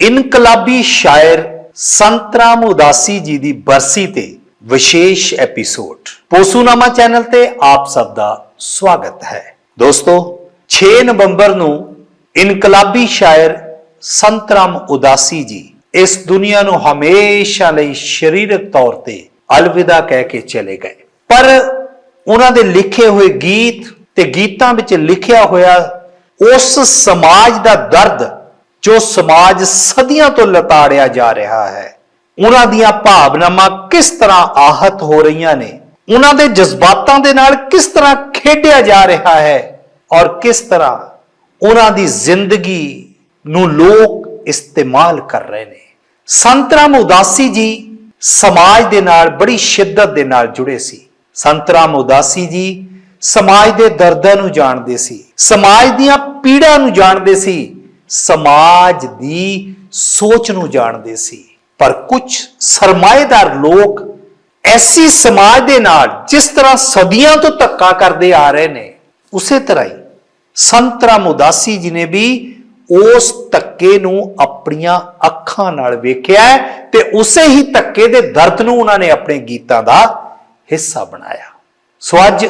ਇਨਕਲਾਬੀ ਸ਼ਾਇਰ ਸੰਤਰਾਮ ਉਦਾਸੀ ਜੀ ਦੀ ਬਰਸੀ ਤੇ ਵਿਸ਼ੇਸ਼ ਐਪੀਸੋਡ ਪੋਸੂਨਾਮਾ ਚੈਨਲ ਤੇ ਆਪ ਸਭ ਦਾ ਸਵਾਗਤ ਹੈ। ਦੋਸਤੋ 6 ਨਵੰਬਰ ਨੂੰ ਇਨਕਲਾਬੀ ਸ਼ਾਇਰ ਸੰਤਰਾਮ ਉਦਾਸੀ ਜੀ ਇਸ ਦੁਨੀਆ ਨੂੰ ਹਮੇਸ਼ਾ ਲਈ ਸਰੀਰਕ ਤੌਰ ਤੇ ਅਲਵਿਦਾ ਕਹਿ ਕੇ ਚਲੇ ਗਏ। ਪਰ ਉਹਨਾਂ ਦੇ ਲਿਖੇ ਹੋਏ ਗੀਤ ਤੇ ਗੀਤਾਂ ਵਿੱਚ ਲਿਖਿਆ ਹੋਇਆ ਉਸ ਸਮਾਜ ਦਾ ਦਰਦ ਜੋ ਸਮਾਜ ਸਦੀਆਂ ਤੋਂ ਲਤਾੜਿਆ ਜਾ ਰਿਹਾ ਹੈ। ਉਹਨਾਂ ਦੀਆਂ ਭਾਵਨਾਵਾਂ ਕਿਸ ਤਰ੍ਹਾਂ ਆਹਤ ਹੋ ਰਹੀਆਂ ਨੇ? ਉਹਨਾਂ ਦੇ ਜਜ਼ਬਾਤਾਂ ਦੇ ਨਾਲ ਕਿਸ ਤਰ੍ਹਾਂ ਖੇਡਿਆ ਜਾ ਰਿਹਾ ਹੈ? ਔਰ ਕਿਸ ਤਰ੍ਹਾਂ ਉਹਨਾਂ ਦੀ ਜ਼ਿੰਦਗੀ ਨੂੰ ਲੋਕ ਇਸਤੇਮਾਲ ਕਰ ਰਹੇ ਨੇ? ਸੰਤ ਰਾਮ ਉਦਾਸੀ ਜੀ ਸਮਾਜ ਦੇ ਨਾਲ ਬੜੀ ਸ਼ਿੱਦਤ ਦੇ ਨਾਲ ਜੁੜੇ ਸੀ। ਸੰਤ ਰਾਮ ਉਦਾਸੀ ਜੀ ਸਮਾਜ ਦੇ ਦਰਦਾਂ ਨੂੰ ਜਾਣਦੇ ਸੀ। ਸਮਾਜ ਦੀਆਂ ਪੀੜਾਂ ਨੂੰ ਜਾਣਦੇ ਸੀ। ਸਮਾਜ ਦੀ ਸੋਚ ਨੂੰ ਜਾਣਦੇ ਸੀ। ਪਰ ਕੁਝ ਸਰਮਾਏਦਾਰ ਲੋਕ ਐਸੀ ਸਮਾਜ ਦੇ ਨਾਲ ਜਿਸ ਤਰ੍ਹਾਂ ਸਦੀਆਂ ਤੋਂ ਧੱਕਾ ਕਰਦੇ ਆ ਰਹੇ ਨੇ, ਉਸੇ ਤਰ੍ਹਾਂ ਹੀ ਸੰਤਰਾਮ ਉਦਾਸੀ ਜੀ ਨੇ ਵੀ ਉਸ ਧੱਕੇ ਨੂੰ ਆਪਣੀਆਂ ਅੱਖਾਂ ਨਾਲ ਵੇਖਿਆ ਤੇ ਉਸੇ ਹੀ ਧੱਕੇ ਦੇ ਦਰਦ ਨੂੰ ਉਹਨਾਂ ਨੇ ਆਪਣੇ ਗੀਤਾਂ ਦਾ ਹਿੱਸਾ ਬਣਾਇਆ। ਸੋ ਅੱਜ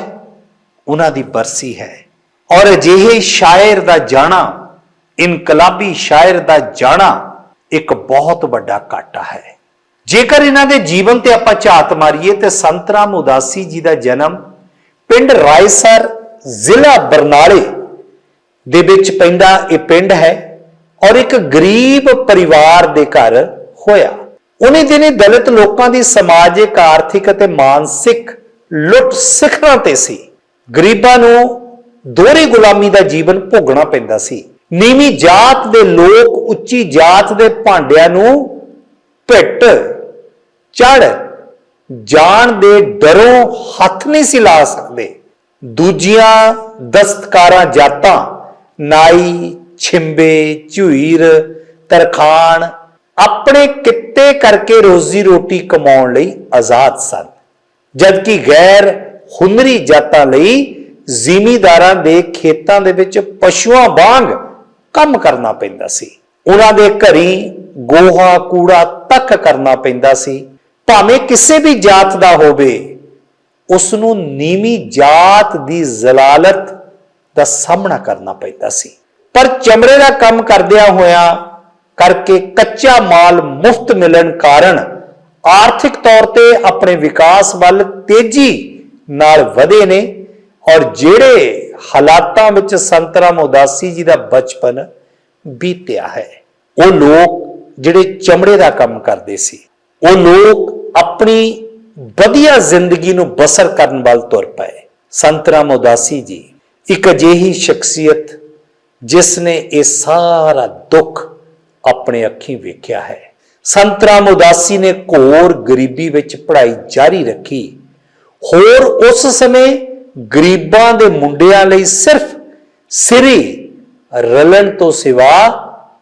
ਉਹਨਾਂ ਦੀ ਬਰਸੀ ਹੈ ਔਰ ਅਜਿਹੇ ਸ਼ਾਇਰ ਦਾ ਜਾਣਾ ਇਨਕਲਾਬੀ ਸ਼ਾਇਰ ਦਾ ਜਾਣਾ ਇੱਕ ਬਹੁਤ ਵੱਡਾ ਘਾਟਾ ਹੈ। ਜੇਕਰ ਇਹਨਾਂ ਦੇ ਜੀਵਨ ਤੇ ਆਪਾਂ ਝਾਤ ਮਾਰੀਏ ਤੇ ਸੰਤਰਾਮ ਉਦਾਸੀ ਜੀ ਦਾ ਜਨਮ ਪਿੰਡ ਰਾਇਸਰ ਜ਼ਿਲ੍ਹਾ ਬਰਨਾਲੇ ਦੇ ਵਿੱਚ ਪੈਂਦਾ ਇਹ ਪਿੰਡ ਹੈ ਔਰ ਇੱਕ ਗਰੀਬ ਪਰਿਵਾਰ ਦੇ ਘਰ ਹੋਇਆ। ਉਹਨੇ ਦਿਨੇ ਦਲਿਤ ਲੋਕਾਂ ਦੀ ਸਮਾਜਿਕ, ਆਰਥਿਕ ਅਤੇ ਮਾਨਸਿਕ ਲੁੱਟ ਸਿਖਰਾਂ ਤੇ ਸੀ। ਗਰੀਬਾਂ ਨੂੰ ਦੋਹਰੀ ਗੁਲਾਮੀ ਦਾ ਜੀਵਨ ਭੋਗਣਾ ਪੈਂਦਾ ਸੀ। ਨੀਵੀਂ ਜਾਤ ਦੇ ਲੋਕ ਉੱਚੀ ਜਾਤ ਦੇ ਭਾਂਡਿਆਂ ਨੂੰ ਭਿੱਟ ਚੜ ਜਾਣ ਦੇ ਡਰੋਂ ਹੱਥ ਨਹੀਂ ਸੀ ਲਾ ਸਕਦੇ। ਦੂਜੀਆਂ ਦਸਤਕਾਰਾਂ ਜਾਤਾਂ, ਨਾਈ, ਛਿੰਬੇ ਝੁਈਰ ਤਰਖਾਨ ਆਪਣੇ ਕਿੱਤੇ ਕਰਕੇ ਰੋਜ਼ੀ ਰੋਟੀ ਕਮਾਉਣ ਲਈ ਆਜ਼ਾਦ ਸਨ। ਜਦਕਿ ਗੈਰ ਹੁਨਰੀ ਜਾਤਾਂ ਲਈ ਜ਼ਿਮੀਦਾਰਾਂ ਦੇ ਖੇਤਾਂ ਦੇ ਵਿੱਚ ਪਸ਼ੂਆਂ ਵਾਂਗ ਕੰਮ ਕਰਨਾ ਪੈਂਦਾ ਸੀ। ਉਹਨਾਂ ਦੇ ਘਰੀ ਗੋਹਾ, ਕੂੜਾ ਤੱਕ ਕਰਨਾ ਪੈਂਦਾ ਸੀ। ਭਾਵੇਂ ਕਿਸੇ ਵੀ ਜਾਤ ਦਾ ਹੋਵੇ ਉਸ ਨੂੰ ਨੀਵੀਂ ਜਾਤ ਦੀ ਜ਼ਲਾਲਤ ਦਾ ਸਾਹਮਣਾ ਕਰਨਾ ਪੈਂਦਾ ਸੀ। ਪਰ ਚਮੜੇ ਦਾ ਕੰਮ ਕਰਦਿਆਂ ਹੋਇਆਂ ਕਰਕੇ ਕੱਚਾ ਮਾਲ ਮੁਫਤ ਮਿਲਣ ਕਾਰਨ ਆਰਥਿਕ ਤੌਰ ਤੇ ਆਪਣੇ ਵਿਕਾਸ ਵੱਲ ਤੇਜ਼ੀ ਨਾਲ ਵਧੇ ਨੇ ਔਰ ਜਿਹੜੇ ਹਾਲਾਤਾਂ ਵਿੱਚ ਸੰਤਰਾਮ ਉਦਾਸੀ ਜੀ ਦਾ ਬਚਪਨ ਬੀਤਿਆ ਹੈ। ਉਹ ਲੋਕ ਜਿਹੜੇ ਚਮੜੇ ਦਾ ਕੰਮ ਕਰਦੇ ਸੀ, ਉਹ ਲੋਕ ਆਪਣੀ ਵਧੀਆ ਜ਼ਿੰਦਗੀ ਨੂੰ ਬਸਰ ਕਰਨ ਵੱਲ ਤੁਰ ਪਏ। ਸੰਤਰਾਮ ਉਦਾਸੀ ਜੀ ਇੱਕ ਅਜਿਹੀ ਸ਼ਖਸੀਅਤ ਜਿਸ ਨੇ ਇਹ ਸਾਰਾ ਦੁੱਖ ਆਪਣੇ ਅੱਖੀਂ ਵੇਖਿਆ ਹੈ। ਸੰਤ ਰਾਮ ਉਦਾਸੀ ਨੇ ਘੋਰ ਗਰੀਬੀ ਵਿੱਚ ਪੜ੍ਹਾਈ ਜਾਰੀ ਰੱਖੀ। ਹੋਰ ਉਸ ਸਮੇਂ ਗਰੀਬਾਂ ਦੇ ਮੁੰਡਿਆਂ ਲਈ ਸਿਰਫ ਸਿਰੇ ਰਲਣ ਤੋਂ ਸਿਵਾ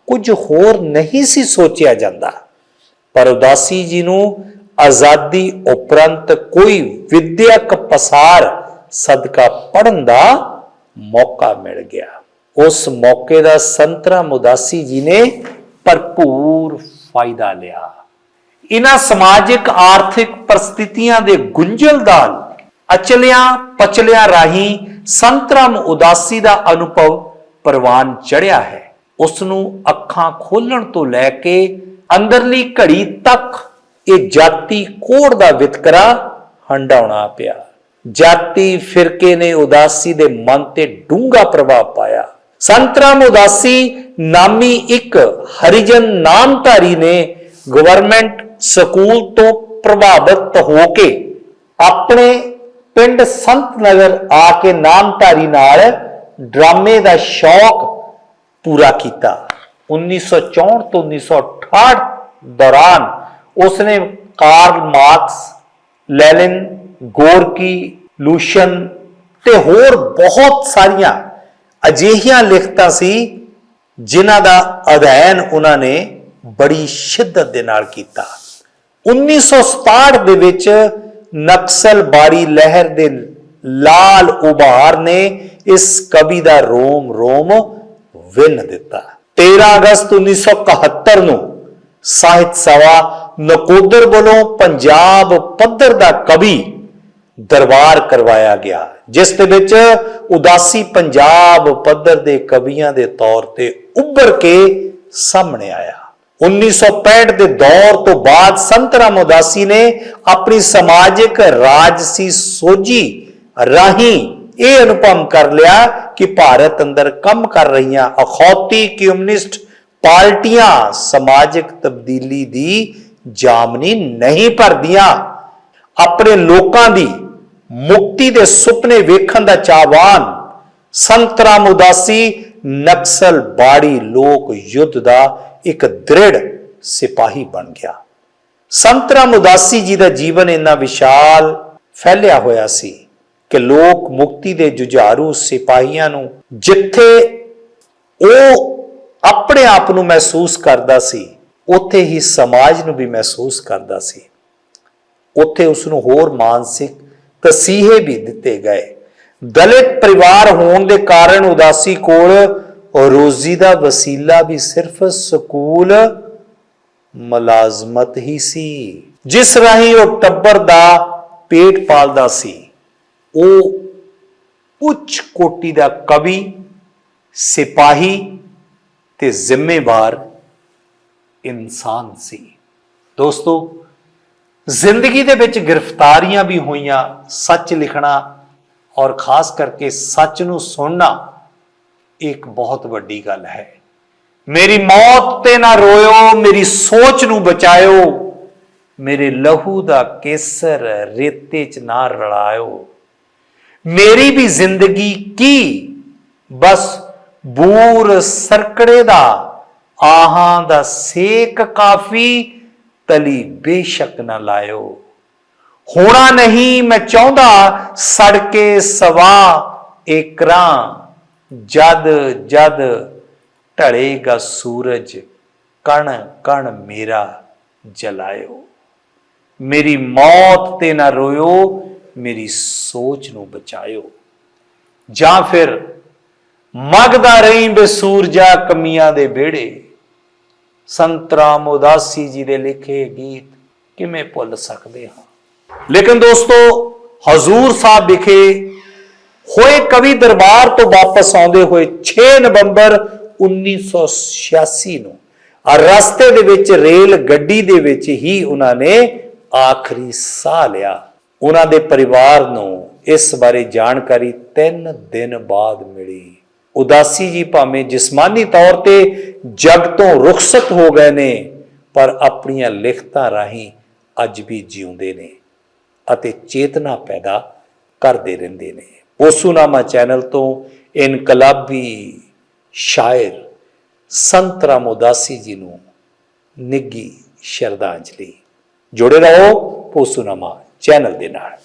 ਕੁਝ ਹੋਰ ਨਹੀਂ ਸੀ ਸੋਚਿਆ ਜਾਂਦਾ। ਪਰ ਉਦਾਸੀ ਜੀ ਨੂੰ ਆਜ਼ਾਦੀ ਉਪਰੰਤ ਕੋਈ ਵਿਦਿਅਕ ਪਸਾਰ ਸਦਕਾ ਪੜਨ ਦਾ ਮੌਕਾ ਮਿਲ ਗਿਆ। ਉਸ ਮੌਕੇ ਦਾ ਸੰਤਰਾਮ ਉਦਾਸੀ ਜੀ ਨੇ ਭਰਪੂਰ ਫਾਇਦਾ ਲਿਆ। ਇਹਨਾਂ ਸਮਾਜਿਕ, ਆਰਥਿਕ ਪਰਿਸਥਿਤੀਆਂ ਦੇ ਗੁੰਝਲਦਾਰ ਅਚਲਿਆਂ ਪਚਲਿਆਂ ਰਾਹੀਂ ਸੰਤਰਾਮ ਉਦਾਸੀ ਦਾ ਅਨੁਭਵ ਪ੍ਰਵਾਨ ਚੜਿਆ ਹੈ। ਉਸ ਨੂੰ ਅੱਖਾਂ ਖੋਲਣ ਤੋਂ ਲੈ ਕੇ ਅੰਦਰਲੀ ਘੜੀ ਤੱਕ ਇਹ ਜਾਤੀ ਕੋੜ ਦਾ ਵਿਤਕਰਾ ਹੰਡਾਉਣਾ ਪਿਆ। ਜਾਤੀ ਫਿਰਕੇ ਨੇ ਉਦਾਸੀ ਦੇ ਮਨ ਤੇ ਡੂੰਘਾ ਪ੍ਰਭਾਵ ਪਾਇਆ। ਸੰਤਰਾਮ ਉਦਾਸੀ ਨਾਮੀ ਇੱਕ ਹਰੀਜਨ ਨਾਮਧਾਰੀ ਨੇ ਗਵਰਨਮੈਂਟ ਸਕੂਲ ਤੋਂ ਪ੍ਰਭਾਵਿਤ ਹੋ ਕੇ ਆਪਣੇ ਪਿੰਡ ਸੰਤ ਨਗਰ ਆ ਕੇ ਨਾਮਧਾਰੀ ਨਾਲ ਡਰਾਮੇ ਦਾ ਸ਼ੌਕ ਪੂਰਾ ਕੀਤਾ। 1964 ਤੋਂ 1968 ਦੌਰਾਨ ਉਸਨੇ Karl Marx, Lenin Gorky, Lu Xun ਤੇ ਹੋਰ ਬਹੁਤ ਸਾਰੀਆਂ ਅਜਿਹੀਆਂ ਲਿਖਤਾਂ ਸੀ ਜਿਨ੍ਹਾਂ ਦਾ ਅਧਿਐਨ ਉਹਨਾਂ ਨੇ ਬੜੀ ਸ਼ਿੱਦਤ ਦੇ ਨਾਲ ਕੀਤਾ। 1967 ਦੇ ਵਿੱਚ ਨਕਸਲਬਾੜੀ ਲਹਿਰ ਦੇ ਲਾਲ ਉਭਾਰ ਨੇ ਇਸ ਕਵੀ ਦਾ ਰੋਮ ਰੋਮ ਵਿੰਨ ਦਿੱਤਾ। 13 ਅਗਸਤ 1971 ਨੂੰ ਸਾਹਿਤ ਸਭਾ ਨਕੋਦਰ ਵੱਲੋਂ ਪੰਜਾਬ ਪੱਧਰ ਦਾ ਕਵੀ ਦਰਬਾਰ ਕਰਵਾਇਆ ਗਿਆ, ਜਿਸ ਦੇ ਵਿੱਚ ਉਦਾਸੀ ਪੰਜਾਬ ਪੱਧਰ ਦੇ ਕਵੀਆਂ ਦੇ ਤੌਰ ਤੇ ਉੱਭਰ ਕੇ ਸਾਹਮਣੇ ਆਇਆ। 1965 ਦੇ ਦੌਰ ਤੋਂ ਬਾਅਦ ਸੰਤਰਾਮ ਉਦਾਸੀ ਨੇ ਆਪਣੀ ਸਮਾਜਿਕ ਰਾਜਸੀ ਸੋਝੀ ਰਾਹੀਂ ਇਹ ਅਨੁਭਵ ਕਰ ਲਿਆ ਕਿ ਭਾਰਤ ਅੰਦਰ ਕੰਮ ਕਰ ਰਹੀਆਂ ਅਖੌਤੀ ਕਮਿਊਨਿਸਟ ਪਾਰਟੀਆਂ ਸਮਾਜਿਕ ਤਬਦੀਲੀ ਦੀ ਜਾਮਨੀ ਨਹੀਂ ਭਰਦੀਆਂ। ਆਪਣੇ ਲੋਕਾਂ ਦੀ ਮੁਕਤੀ ਦੇ ਸੁਪਨੇ ਵੇਖਣ ਦਾ ਚਾਹਵਾਨ ਸੰਤਰਾਮ ਉਦਾਸੀ ਨਕਸਲ ਬਾੜੀ ਲੋਕ ਯੁੱਧ ਦਾ ਇੱਕ ਦ੍ਰਿੜ ਸਿਪਾਹੀ ਬਣ ਗਿਆ। ਸੰਤਰਾਮ ਉਦਾਸੀ ਜੀ ਦਾ ਜੀਵਨ ਇੰਨਾ ਵਿਸ਼ਾਲ ਫੈਲਿਆ ਹੋਇਆ ਸੀ ਕਿ ਲੋਕ ਮੁਕਤੀ ਦੇ ਜੁਝਾਰੂ ਸਿਪਾਹੀਆਂ ਨੂੰ ਜਿੱਥੇ ਉਹ ਆਪਣੇ ਆਪ ਨੂੰ ਮਹਿਸੂਸ ਕਰਦਾ ਸੀ, ਉੱਥੇ ਹੀ ਸਮਾਜ ਨੂੰ ਵੀ ਮਹਿਸੂਸ ਕਰਦਾ ਸੀ। ਉੱਥੇ ਉਸ ਨੂੰ ਹੋਰ ਮਾਨਸਿਕ ਤਸੀਹੇ ਵੀ ਦਿੱਤੇ ਗਏ। ਦਲਿਤ ਪਰਿਵਾਰ ਹੋਣ ਦੇ ਕਾਰਨ ਉਦਾਸੀ ਕੋਲ ਰੋਜ਼ੀ ਦਾ ਵਸੀਲਾ ਵੀ ਸਿਰਫ ਸਕੂਲ ਮੁਲਾਜ਼ਮਤ ਹੀ ਸੀ। ਜਿਸ ਰਾਹੀਂ ਉਹ ਟੱਬਰ ਦਾ ਪੇਟ ਪਾਲਦਾ ਸੀ, ਉਹ ਉੱਚ ਕੋਟੀ ਦਾ ਕਵੀ, ਸਿਪਾਹੀ ਤੇ ਜ਼ਿੰਮੇਵਾਰ ਇਨਸਾਨ ਸੀ। ਦੋਸਤੋ, ਜ਼ਿੰਦਗੀ ਦੇ ਵਿੱਚ ਗ੍ਰਿਫਤਾਰੀਆਂ ਵੀ ਹੋਈਆਂ, ਸੱਚ ਲਿਖਣਾ ਔਰ ਖਾਸ ਕਰਕੇ ਸੱਚ ਨੂੰ ਸੁਣਨਾ ਇੱਕ ਬਹੁਤ ਵੱਡੀ ਗੱਲ ਹੈ। ਮੇਰੀ ਮੌਤ ਤੇ ਨਾ ਰੋਇਓ, ਮੇਰੀ ਸੋਚ ਨੂੰ ਬਚਾਇਓ, ਮੇਰੇ ਲਹੂ ਦਾ ਕੇਸਰ ਰੇਤੇ 'ਚ ਨਾ ਰਲਾਇਓ। ਮੇਰੀ ਵੀ ਜ਼ਿੰਦਗੀ ਕੀ? ਬਸ ਬੂਰ ਸਰਕੜੇ ਦਾ, ਆਹਾਂ ਦਾ ਸੇਕ ਕਾਫੀ, ਤਲੀ ਬੇਸ਼ੱਕ ਨਾ ਲਾਇਓ। ਹੋਣਾ ਨਹੀਂ ਮੈਂ ਚਾਹੁੰਦਾ, ਸੜਕੇ ਸਵਾ ਏਕਰਾਂ। ਜਦ ਜਦ ਢਲੇਗਾ ਸੂਰਜ, ਕਣ ਕਣ ਮੇਰਾ ਜਲਾਇਓ। ਮੇਰੀ ਮੌਤ ਤੇ ਨਾ ਰੋਇਓ, ਮੇਰੀ ਸੋਚ ਨੂੰ ਬਚਾਇਓ। ਜਾਂ ਫਿਰ ਮਗਦਾ ਰਹੀ ਬਸੂਰਜਾ ਕਮੀਆਂ ਦੇ ਵਿਹੜੇ। ਸੰਤਰਾਮ ਉਦਾਸੀ ਜੀ ਦੇ ਲਿਖੇ ਗੀਤ ਕਿਵੇਂ ਭੁੱਲ ਸਕਦੇ ਹਾਂ? ਲੇਕਿਨ ਦੋਸਤੋ, ਹਜ਼ੂਰ ਸਾਹਿਬ ਵਿਖੇ ਹੋਏ ਕਵੀ ਦਰਬਾਰ ਤੋਂ ਵਾਪਸ ਆਉਂਦੇ ਹੋਏ 6 ਨਵੰਬਰ 1986 ਨੂੰ ਰਸਤੇ ਦੇ ਵਿੱਚ, ਰੇਲ ਗੱਡੀ ਦੇ ਵਿੱਚ ਹੀ ਉਹਨਾਂ ਨੇ ਆਖਰੀ ਸਾਹ ਲਿਆ। ਉਹਨਾਂ ਦੇ ਪਰਿਵਾਰ ਨੂੰ ਇਸ ਬਾਰੇ ਜਾਣਕਾਰੀ 3 ਦਿਨ ਬਾਅਦ ਮਿਲੀ। ਉਦਾਸੀ ਜੀ ਭਾਵੇਂ ਜਿਸਮਾਨੀ ਤੌਰ ਤੇ ਜਗ ਤੋਂ ਰੁਖਸਤ ਹੋ ਗਏ ਨੇ, ਪਰ ਆਪਣੀਆਂ ਲਿਖਤਾਂ ਰਾਹੀਂ ਅੱਜ ਵੀ ਜਿਉਂਦੇ ਨੇ ਅਤੇ ਚੇਤਨਾ ਪੈਦਾ ਕਰਦੇ ਰਹਿੰਦੇ ਨੇ। ਪੋਸੂਨਾਮਾ ਚੈਨਲ ਤੋਂ ਇਨਕਲਾਬੀ ਸ਼ਾਇਰ ਸੰਤ ਰਾਮ ਉਦਾਸੀ ਜੀ ਨੂੰ ਨਿੱਗੀ ਸ਼ਰਧਾਂਜਲੀ। ਜੁੜੇ ਰਹੋ ਪੋਸੂਨਾਮਾ ਚੈਨਲ ਦੇ ਨਾਲ।